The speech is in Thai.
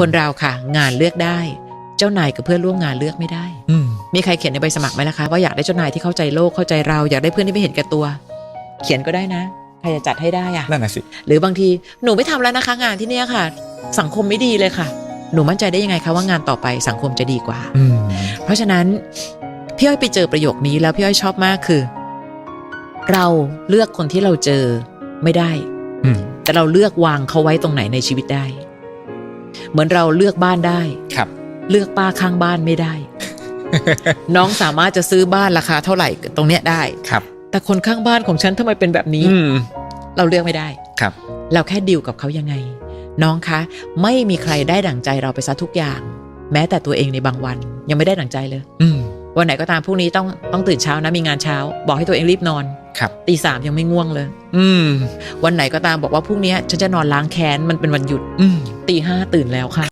คนเราค่ะ งานเลือกได้ เจ้านายกับเพื่อนร่วมงานเลือกไม่ได้ อืมมีใครเขียนในใบสมัครไหมล่ะคะว่าอยากได้เจ้านายที่เข้าใจโลกเข้าใจเราอยากได้เพื่อนที่ไม่เห็นแก่ตัว เขียนก็ได้นะใครจะจัดให้ได้อะนั่นน่ะสิ หรือบางทีหนูไม่ทำแล้วนะคะ งานที่เนี่ยค่ะ สังคมไม่ดีเลยค่ะ หนูมั่นใจได้ยังไงคะว่างานต่อไปสังคมจะดีกว่า อืม เพราะฉะนั้นพี่อ้อยไปเจอประโยคนี้แล้วพี่อ้อยชอบมากคือ เราเลือกคนที่เราเจอไม่ได้ อืม แต่เราเลือกวางเขาไว้ตรงไหนในชีวิตได้ เหมือนเราเลือกบ้านได้ครับ เลือกป้าข้างบ้านไม่ได้ น้องสามารถจะซื้อบ้านราคาเท่าไหร่ตรงเนี้ยได้ครับ แต่คนข้างบ้านของฉันทำไมเป็นแบบนี้ อืมเราเลือกไม่ได้ ครับ เราแค่ดิวกับเขายังไง น้องคะ ไม่มีใครได้ดั่งใจเราไปซะทุกอย่าง แม้แต่ตัวเองในบางวัน ยังไม่ได้ดั่งใจเลย อืมวันไหนก็ตามพรุ่งนี้ต้องต้องตื่นเช้านะมีงานเช้า บอกให้ตัวเองรีบนอน ครับตีสามยังไม่ง่วงเลย อืม วันไหนก็ตามบอกว่าพรุ่งนี้ฉันจะนอนล้างแค้นมันเป็นวันหยุดอืมตีห้าตื่นแล้วค่ะ